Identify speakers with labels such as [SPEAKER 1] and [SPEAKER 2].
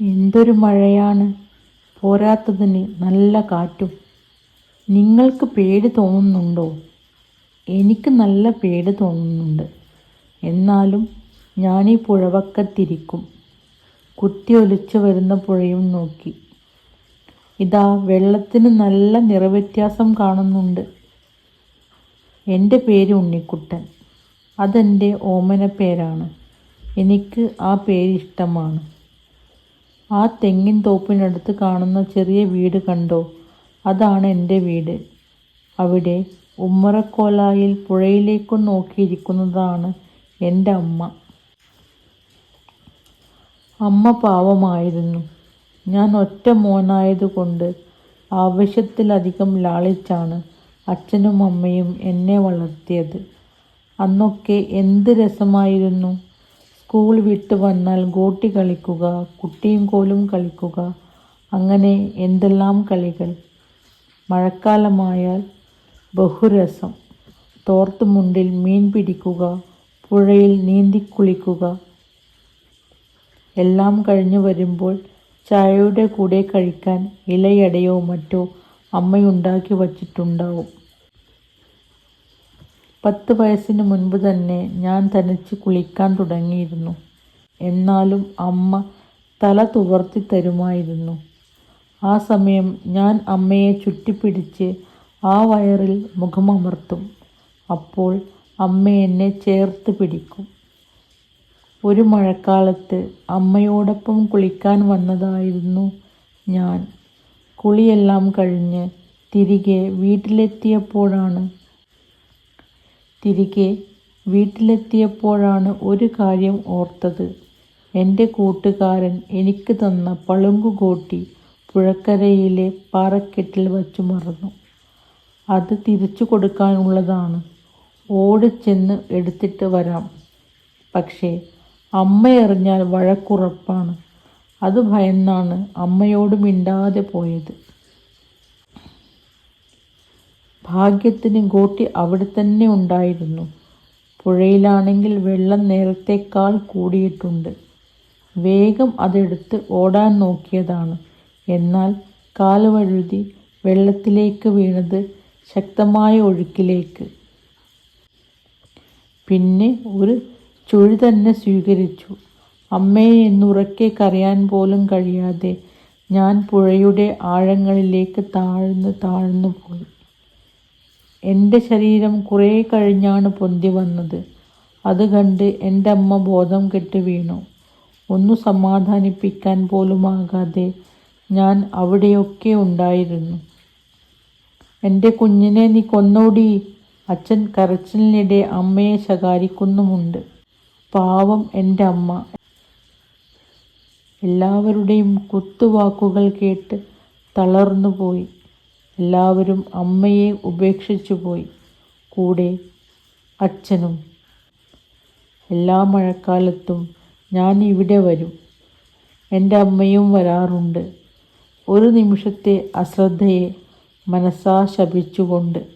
[SPEAKER 1] എന്തൊരു മഴയാണ്. പോരാത്തതിന് നല്ല കാറ്റും. നിങ്ങൾക്ക് പേടി തോന്നുന്നുണ്ടോ? എനിക്ക് നല്ല പേടി തോന്നുന്നുണ്ട്. എന്നാലും ഞാനീ പുഴവക്കത്തിരിക്കും. കുത്തി ഒലിച്ചു വരുന്ന പുഴയും നോക്കി. ഇതാ വെള്ളത്തിന് നല്ല നിറവ്യത്യാസം കാണുന്നുണ്ട്. എന്റെ പേര് ഉണ്ണിക്കുട്ടൻ. അതെന്റെ ഓമന പേരാണ് എനിക്ക് ആ പേര് ഇഷ്ടമാണ്. ആ തെങ്ങിൻ തോപ്പിനടുത്ത് കാണുന്ന ചെറിയ വീട് കണ്ടോ? അതാണ് എന്റെ വീട്. അവിടെ ഉമ്മറക്കോലായിൽ പുഴയിലേക്ക് നോക്കിയിരിക്കുന്നതാണ് എന്റെ അമ്മ. അമ്മ പാവമായിരുന്നു. ഞാൻ ഒറ്റ മോനായതുകൊണ്ട് ആവശ്യത്തിലധികം ലാളിച്ചാണ് അച്ഛനും അമ്മയും എന്നെ വളർത്തിയത്. അന്നൊക്കെ എന്ത് രസമായിരുന്നു. സ്കൂൾ വിട്ട് വന്നാൽ ഗോട്ടി കളിക്കുക കുട്ടിയും കോലും കളിക്കുക. അങ്ങനെ എന്തെല്ലാം കളികൾ? മഴക്കാലമായാൽ ബഹുരസം. തോർത്തുമുണ്ടിൽ മീൻ പിടിക്കുക പുഴയിൽ നീന്തി കുളിക്കുക. എല്ലാം കഴിഞ്ഞു വരുമ്പോൾ ചായയുടെ കൂടെ കഴിക്കാൻ ഇലയടയോ മറ്റോ അമ്മയുണ്ടാക്കി വച്ചിട്ടുണ്ടാവും. പത്ത് വയസ്സിന് മുൻപ് തന്നെ ഞാൻ തനിച്ച് കുളിക്കാൻ തുടങ്ങിയിരുന്നു. എന്നാലും അമ്മ തല തുവർത്തി തരുമായിരുന്നു. ആ സമയം ഞാൻ അമ്മയെ ചുറ്റിപ്പിടിച്ച് ആ വയറിൽ മുഖമമർത്തും. അപ്പോൾ അമ്മ എന്നെ ചേർത്ത് പിടിക്കും. ഒരു മഴക്കാലത്ത് അമ്മയോടൊപ്പം കുളിക്കാൻ വന്നതായിരുന്നു ഞാൻ. കുളിയെല്ലാം കഴിഞ്ഞ് തിരികെ വീട്ടിലെത്തിയപ്പോഴാണ് തിരികെ വീട്ടിലെത്തിയപ്പോഴാണ് ഒരു കാര്യം ഓർത്തത്. എന്റെ കൂട്ടുകാരൻ എനിക്ക് തന്ന പളുങ്കുകോട്ടി പുഴക്കരയിലെ പാറക്കെട്ടിൽ വച്ചു മറന്നു. അത് തിരിച്ചു കൊടുക്കാനുള്ളതാണ്. ഓടിച്ചെന്ന് എടുത്തിട്ട് വരാം. പക്ഷേ അമ്മയറിഞ്ഞാൽ വഴക്കുറപ്പാണ്. അത് ഭയന്നാണ് അമ്മയോട് മിണ്ടാതെ പോയത്. ഭാഗ്യത്തിന് ഗോട്ടി അവിടെ തന്നെ ഉണ്ടായിരുന്നു. പുഴയിലാണെങ്കിൽ വെള്ളം നേരത്തേക്കാൾ കൂടിയിട്ടുണ്ട്. വേഗം അതെടുത്ത് ഓടാൻ നോക്കിയതാണ്. എന്നാൽ കാലുവഴുതി വെള്ളത്തിലേക്ക് വീണത് ശക്തമായ ഒഴുക്കിലേക്ക്. പിന്നെ ഒരു ചുഴി തന്നെ സ്വീകരിച്ചു. അമ്മയെ എന്നുറക്കെ കരയാൻ പോലും കഴിയാതെ ഞാൻ പുഴയുടെ ആഴങ്ങളിലേക്ക് താഴ്ന്ന് താഴ്ന്നു പോയി. എന്റെ ശരീരം കുറേ കഴിഞ്ഞാണ് പൊന്തി വന്നത്. അത് കണ്ട് എന്റെ അമ്മ ബോധം കെട്ട് വീണു. ഒന്നു സമാധാനിപ്പിക്കാൻ പോലുമാകാതെ ഞാൻ അവിടെയൊക്കെ ഉണ്ടായിരുന്നു. എന്റെ കുഞ്ഞിനെ നീ കൊന്നോടി. അച്ഛൻ കരച്ചിലിനിടെ അമ്മയെ ശകാരിക്കുന്നുമുണ്ട്. പാവം എന്റെ അമ്മ. എല്ലാവരുടെയും കുത്തുവാക്കുകൾ കേട്ട് തളർന്നു പോയി എല്ലാവരും അമ്മയെ ഉപേക്ഷിച്ചു പോയി. കൂടെ അച്ഛനും. എല്ലാ മഴക്കാലത്തും ഞാൻ ഇവിടെ വരും. എന്റെ അമ്മയും വരാറുണ്ട്. ഒരു നിമിഷത്തെ അശ്രദ്ധയെ മനസ്സാ ശപിച്ചുകൊണ്ട്